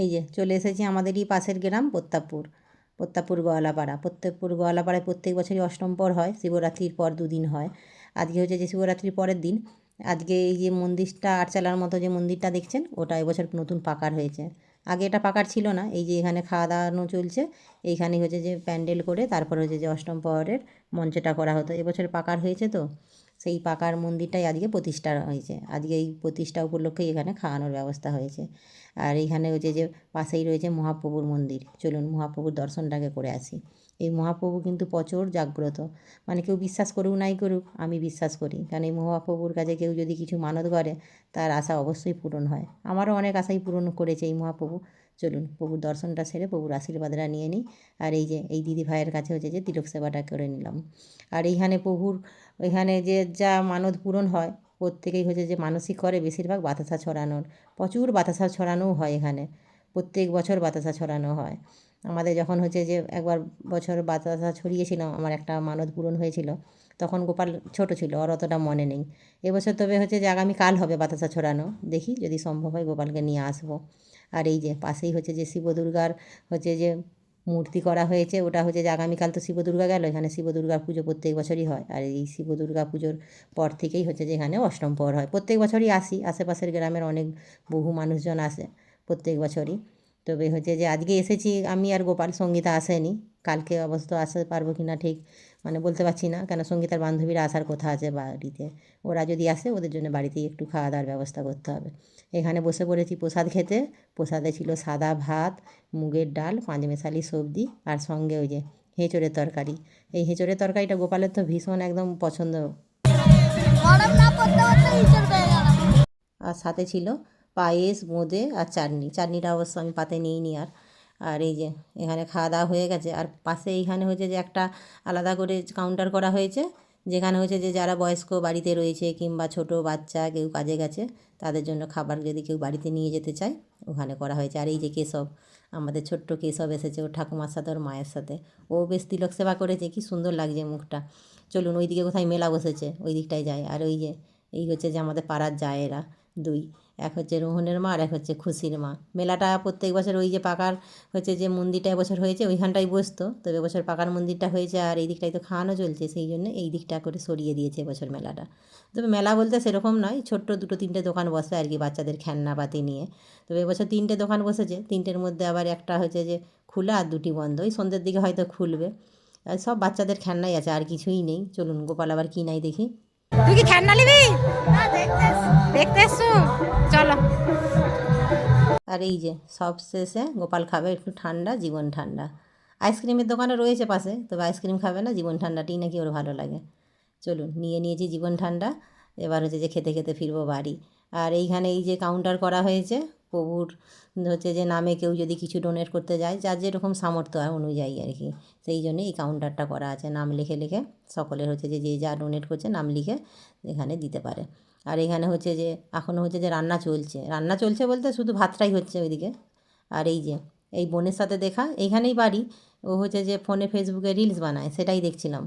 এই যে চলে এসেছি আমাদেরই পাশের গ্রাম প্রত্তাপপুর প্রত্তাপপুর গোয়ালাপাড়া। প্রত্যেকপুর গোয়ালাপাড়ায় প্রত্যেক বছরই অষ্টম পর হয়, শিবরাত্রির পর দুদিন হয়। আজকে হচ্ছে যে শিবরাত্রির পরের দিন, আজকে এই যে মন্দিরটা আটচালার মতো যে মন্দিরটা দেখছেন, ওটা এবছর নতুন পাকার হয়েছে। আগে এটা পাকার ছিল না, এই যে এখানে খাওয়া দাওয়ানো চলছে এইখানে হচ্ছে যে প্যান্ডেল করে তারপর হচ্ছে যে অষ্টম প্রহরের মঞ্চটা করা হতো। এবছর পাকার হয়েছে তো সেই পাকার মন্দিরটাই আজকে প্রতিষ্ঠা হয়েছে। আজকে এই প্রতিষ্ঠা উপলক্ষে এখানে খাওয়ানোর ব্যবস্থা হয়েছে। আর এইখানে হচ্ছে যে পাশেই রয়েছে মহাপ্রভুর মন্দির। চলুন মহাপ্রভুর দর্শনটাকে করে আসি। এই মহাপ্রভু কিন্তু প্রচুর জাগ্রত। মানে কেউ বিশ্বাস করুক নাই করুক, আমি বিশ্বাস করি। কারণ এই মহাপ্রভুর কাছে কেউ যদি কিছু মানত করে, তার আশা অবশ্যই পূরণ হয়। আমারও অনেক আশাই পূরণ করেছে এই মহাপ্রভু। চলুন, প্রভুর দর্শনটা সেরে প্রভুর আশীর্বাদটা নিয়ে নিই। আর এই যে, এই দিদি ভাইয়ের কাছে হচ্ছে যে, তিলক সেবাটা করে নিলাম। আর এইখানে প্রভুর, এখানে যে যা মানত পূরণ হয়, প্রত্যেকেই হচ্ছে যে মানসিক করে বেশিরভাগ বাতাসা ছড়ানোর। প্রচুর বাতাসা ছড়ানোও হয় এখানে। প্রত্যেক বছর বাতাসা ছড়ানো হয়। আমাদের যখন হচ্ছে যে একবার বছর বাতাসা ছড়িয়েছিলাম, আমার একটা মানত পূরণ হয়েছিল, তখন গোপাল ছোট ছিল, ওর অতটা মনে নেই। এবছর তবে হচ্ছে যে আগামীকাল হবে বাতাসা ছড়ানো। দেখি যদি সম্ভব হয় গোপালকে নিয়ে আসব। আর এই যে পাশেই হচ্ছে যে শিব দুর্গার হচ্ছে যে মূর্তি করা হয়েছে, ওটা হচ্ছে যে আগামীকাল তো শিব দুর্গা গেল, এখানে শিব দুর্গা পুজো প্রত্যেক বছরই হয়। আর এই শিব দুর্গা পুজোর পর থেকেই হচ্ছে যে এখানে অষ্টম পর হয়। প্রত্যেক বছরই আসি, আশেপাশের গ্রামের অনেক বহু মানুষজন আসে প্রত্যেক বছরই। তবে হচ্ছে যে আজকে এসেছি, আমি আর গোপাল সঙ্গীতা আসেনি। কালকে অবশ্য আসতে পারব কি না ঠিক মানে বলতে পারছি না কেন সঙ্গীতার বান্ধবীরা আসার কথা আছে বাড়িতে। ওরা যদি আসে ওদের জন্য বাড়িতেই একটু খাওয়া দাওয়ার ব্যবস্থা করতে হবে। এখানে বসে পড়েছি প্রসাদ খেতে। প্রসাদে ছিল সাদা ভাত মুগের ডাল পাঁচমেশালি সবজি আর সঙ্গে ওই যে হেঁচড়ের তরকারি। এই হেঁচড়ের তরকারিটা গোপালের তো ভীষণ একদম পছন্দ। আর সাথে ছিল পায়েস বোঁদে আর চাটনি। চাটনিটা অবশ্য আমি পাতে নিইনি আর। আর এই যে এখানে খাওয়া দাওয়া হয়ে গেছে। আর পাশে এইখানে হয়েছে যে একটা আলাদা করে কাউন্টার করা হয়েছে, যেখানে হচ্ছে যে যারা বয়স্ক বাড়িতে রয়েছে কিংবা ছোট বাচ্চা কেউ কাজে গেছে, তাদের জন্য খাবার যদি কেউ বাড়িতে নিয়ে যেতে চায়, ওখানে করা হয়েছে। আর এই যে কেশব, আমাদের ছোট্ট কেশব এসেছে, ওর ঠাকুমার সাথে, ওর মায়ের সাথে। ও বেশ তিলক সেবা করেছে, কি সুন্দর লাগছে মুখটা। চলুন ওইদিকে কোথায় মেলা বসেছে, ওই দিকটায় যায় আর ওই যে, এই হচ্ছে যে আমাদের পাড়ার জায়েরা। দুই, এক হচ্ছে রোহনের মা আর এক হচ্ছে খুশির মা। মেলাটা প্রত্যেক বছর ওই যে পাকার হচ্ছে যে মন্দিরটা এবছর হয়েছে ওইখানটাই বসতো তবে এবছর পাকার মন্দিরটা হয়েছে আর এই দিকটায় তো খাওয়ানো চলছে, সেই জন্য এই দিকটা করে সরিয়ে দিয়েছে এবছর মেলাটা। তবে মেলা বলতে সেরকম নয়, ছোট্ট দুটো তিনটে দোকান বসে আর কি বাচ্চাদের খেলনাপাতি নিয়ে। তবে এবছর তিনটে দোকান বসেছে, তিনটের মধ্যে আবার একটা হচ্ছে যে খোলা আর দুটি বন্ধ, ওই সন্ধ্যের দিকে হয়তো খুলবে। সব বাচ্চাদের খেলনাই আছে, আর কিছুই নেই। চলুন গোপাল আবার কি নাই দেখি। তুই কি খেলনা নিবি? দেখতে এসছি। চলো। আর এই যে সব শেষে গোপাল খাবে একটু ঠান্ডা জীবন ঠান্ডা। আইসক্রিমের দোকানে রয়েছে পাশে তবে আইসক্রিম খাবে না জীবন ঠান্ডাটাই নাকি ওর ভালো লাগে। চলুন নিয়ে নিয়েছি জীবন ঠান্ডা। এবার হচ্ছে যে খেতে খেতে ফিরবো বাড়ি। আর এইখানে এই যে কাউন্টার করা হয়েছে, প্রভুর হচ্ছে যে নামে কেউ যদি কিছু ডোনেট করতে যায়, যার যেরকম সামর্থ্য হয় অনুযায়ী আর কি, সেই জন্য এই কাউন্টারটা করা আছে। নাম লিখে লিখে সকলের হচ্ছে যে যে যা ডোনেট করছে নাম লিখে এখানে দিতে পারে। আর এখানে হচ্ছে যে এখনও হচ্ছে যে রান্না চলছে। রান্না চলছে বলতে শুধু ভাতটাই হচ্ছে ওইদিকে। আর এই যে, এই বোনের সাথে দেখা, এইখানেই বাড়ি। ও হচ্ছে যে ফোনে ফেসবুকে রিলস বানায়, সেটাই দেখছিলাম।